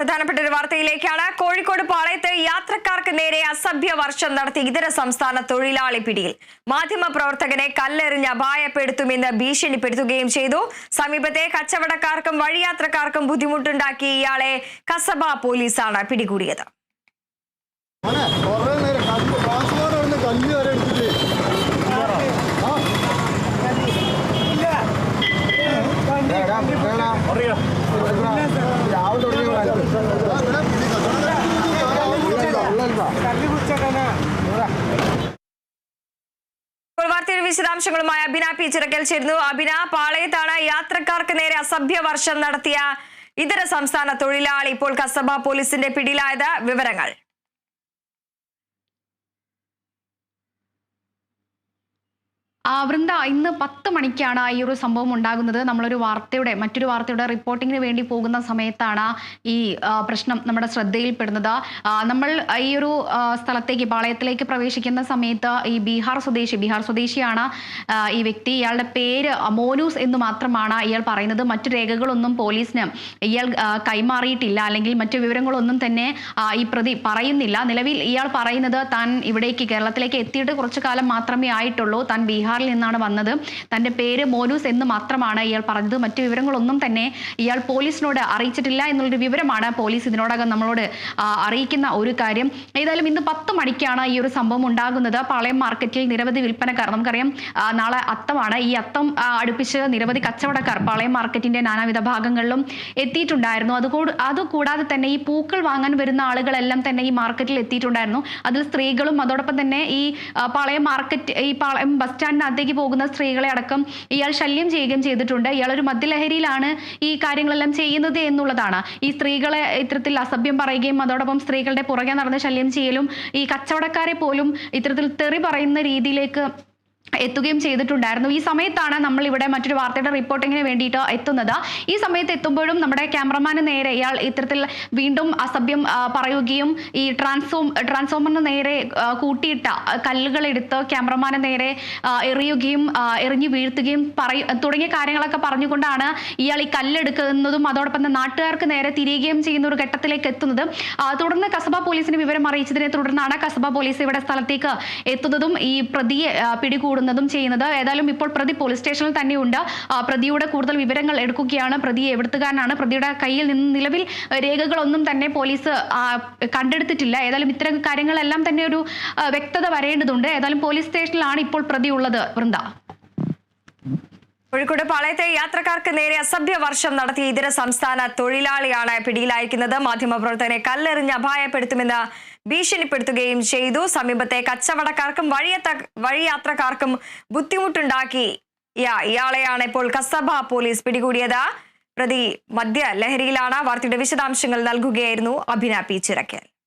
പ്രധാനപ്പെട്ട ഒരു വാർത്തയിലേക്കാണ്. കോഴിക്കോട് പാളയത്ത് യാത്രക്കാർക്ക് നേരെ അസഭ്യ വർഷം നടത്തി ഇതര സംസ്ഥാന തൊഴിലാളി പിടിയിൽ. മാധ്യമ പ്രവർത്തകനെ കല്ലെറിഞ്ഞ് അപായപ്പെടുത്തുമെന്ന് ഭീഷണിപ്പെടുത്തുകയും ചെയ്തു. സമീപത്തെ കച്ചവടക്കാർക്കും വഴിയാത്രക്കാർക്കും ബുദ്ധിമുട്ടുണ്ടാക്കി ഇയാളെ കസബ പോലീസാണ് പിടികൂടിയത്. വാർത്തയുടെ വിശദാംശങ്ങളുമായി അബിന പി ചിറക്കൽ ചേരുന്നു. അബിന പാളയത്താണ് യാത്രക്കാർക്ക് നേരെ അസഭ്യ വർഷം നടത്തിയ ഇതര സംസ്ഥാന തൊഴിലാളി ഇപ്പോൾ കസബ പോലീസിന്റെ പിടിയിലായത്. വിവരങ്ങൾ. വൃന്ദ ഇന്ന് പത്ത് മണിക്കാണ് ഈ ഒരു സംഭവം ഉണ്ടാകുന്നത്. നമ്മളൊരു വാർത്തയുടെ മറ്റൊരു വാർത്തയുടെ റിപ്പോർട്ടിങ്ങിന് വേണ്ടി പോകുന്ന സമയത്താണ് ഈ പ്രശ്നം നമ്മുടെ ശ്രദ്ധയിൽപ്പെടുന്നത്. നമ്മൾ ഈ ഒരു സ്ഥലത്തേക്ക് പാളയത്തിലേക്ക് പ്രവേശിക്കുന്ന സമയത്ത് ഈ ബീഹാർ സ്വദേശി ബീഹാർ സ്വദേശിയാണ് ഈ വ്യക്തി. ഇയാളുടെ പേര് മോനൂസ് എന്ന് മാത്രമാണ് ഇയാൾ പറയുന്നത്. മറ്റു രേഖകളൊന്നും പോലീസിന് ഇയാൾ കൈമാറിയിട്ടില്ല. അല്ലെങ്കിൽ മറ്റു വിവരങ്ങളൊന്നും തന്നെ ഈ പ്രതി പറയുന്നില്ല. നിലവിൽ ഇയാൾ പറയുന്നത് താൻ ഇവിടേക്ക് കേരളത്തിലേക്ക് എത്തിയിട്ട് കുറച്ചു കാലം മാത്രമേ ആയിട്ടുള്ളൂ. താൻ ബീഹാറിൽ നിന്നാണ് വന്നത്. തന്റെ പേര് മോനൂസ് എന്ന് മാത്രമാണ് ഇയാൾ പറഞ്ഞത്. മറ്റു വിവരങ്ങളൊന്നും തന്നെ ഇയാൾ പോലീസിനോട് അറിയിച്ചിട്ടില്ല എന്നുള്ളൊരു വിവരമാണ് പോലീസ് ഇതിനോടകം നമ്മളോട് അറിയിക്കുന്ന ഒരു കാര്യം. ഏതായാലും ഇന്ന് പത്ത് മണിക്കാണ് ഈ ഒരു സംഭവം ഉണ്ടാകുന്നത്. പാളയം മാർക്കറ്റിൽ നിരവധി വിൽപ്പനക്കാർ നമുക്കറിയാം നാളെ അത്തമാണ്. ഈ അത്തം അടുപ്പിച്ച് നിരവധി കച്ചവടക്കാർ പാളയം മാർക്കറ്റിന്റെ നാനാവിധ ഭാഗങ്ങളിലും എത്തിയിട്ടുണ്ടായിരുന്നു. അതുകൂട് അതുകൂടാതെ തന്നെ ഈ പൂക്കൾ വാങ്ങാൻ വരുന്ന ആളുകളെല്ലാം തന്നെ ഈ മാർക്കറ്റിൽ എത്തിയിട്ടുണ്ടായിരുന്നു. അതിൽ സ്ത്രീകളും അതോടൊപ്പം തന്നെ ഈ പാളയം മാർക്കറ്റ് ഈ പാളയം ബസ് സ്റ്റാൻഡിനകത്തേക്ക് പോകുന്ന സ്ത്രീകളെ അടക്കം ഇയാൾ ശല്യം ചെയ്യുകയും ചെയ്തിട്ടുണ്ട്. ഇയാൾ ഒരു മദ്യലഹരിയിലാണ് ഈ കാര്യങ്ങളെല്ലാം ചെയ്യുന്നത് എന്നുള്ളതാണ്. ഈ സ്ത്രീകളെ ഇത്തരത്തിൽ അസഭ്യം പറയുകയും അതോടൊപ്പം സ്ത്രീകളുടെ പുറകെ നടന്ന് ശല്യം ചെയ്യലും ഈ കച്ചവടക്കാരെ പോലും ഇത്തരത്തിൽ തെറി പറയുന്ന രീതിയിലേക്ക് എത്തുകയും ചെയ്തിട്ടുണ്ടായിരുന്നു. ഈ സമയത്താണ് നമ്മൾ ഇവിടെ മറ്റൊരു വാർത്തയുടെ റിപ്പോർട്ടിങ്ങിന് വേണ്ടിയിട്ട് എത്തുന്നത്. ഈ സമയത്ത് എത്തുമ്പോഴും നമ്മുടെ ക്യാമറമാന് നേരെ ഇയാൾ ഇത്തരത്തിൽ വീണ്ടും അസഭ്യം പറയുകയും ഈ ട്രാൻസ്ഫോം ട്രാൻസ്ഫോമറിന് നേരെ കൂട്ടിയിട്ട കല്ലുകളെടുത്ത് ക്യാമറമാന് നേരെ എറിയുകയും എറിഞ്ഞു വീഴ്ത്തുകയും പറയ തുടങ്ങിയ കാര്യങ്ങളൊക്കെ പറഞ്ഞുകൊണ്ടാണ് ഇയാൾ ഈ കല്ലെടുക്കുന്നതും അതോടൊപ്പം നാട്ടുകാർക്ക് നേരെ തിരിയുകയും ചെയ്യുന്ന ഒരു ഘട്ടത്തിലേക്ക് എത്തുന്നത്. തുടർന്ന് കസബ പോലീസിന് വിവരം അറിയിച്ചതിനെ തുടർന്നാണ് കസബ പോലീസ് ഇവിടെ സ്ഥലത്തേക്ക് എത്തുന്നതും ഈ പ്രതിയെ ആ, പിടികൂടുന്നതും ചെയ്യുന്നത്. ഏതായാലും ഇപ്പോൾ പ്രതി പോലീസ് സ്റ്റേഷനിൽ തന്നെയുണ്ട്. പ്രതിയുടെ കൂടുതൽ വിവരങ്ങൾ എടുക്കുകയാണ്. പ്രതിയെ എവിടുത്തുകാരനാണ് പ്രതിയുടെ കയ്യിൽ നിന്ന് നിലവിൽ രേഖകളൊന്നും തന്നെ പോലീസ് കണ്ടെടുത്തിട്ടില്ല. ഏതായാലും ഇത്തരം കാര്യങ്ങളെല്ലാം തന്നെ ഒരു വ്യക്തത വരേണ്ടതുണ്ട്. ഏതായാലും പോലീസ് സ്റ്റേഷനിലാണ് ഇപ്പോൾ പ്രതി ഉള്ളത് വൃന്ദ. കോഴിക്കോട് പാളയത്തെ യാത്രക്കാർക്ക് നേരെ അസഭ്യ വർഷം നടത്തിയ ഇതര സംസ്ഥാന തൊഴിലാളിയാണ് പിടിയിലായിരിക്കുന്നത്. മാധ്യമപ്രവർത്തകനെ കല്ലെറിഞ്ഞ് അപായപ്പെടുത്തുമെന്ന് ഭീഷണിപ്പെടുത്തുകയും ചെയ്തു. സമീപത്തെ കച്ചവടക്കാർക്കും വഴിയത്ത വഴിയാത്രക്കാർക്കും ബുദ്ധിമുട്ടുണ്ടാക്കി. ഇയാ- ഇയാളെയാണ് ഇപ്പോൾ കസബ പോലീസ് പിടികൂടിയത്. പ്രതി മദ്യ ലഹരിയിലാണ് വാർത്തയുടെ വിശദാംശങ്ങൾ നൽകുകയായിരുന്നു അഭിന പി ചിറക്കൽ.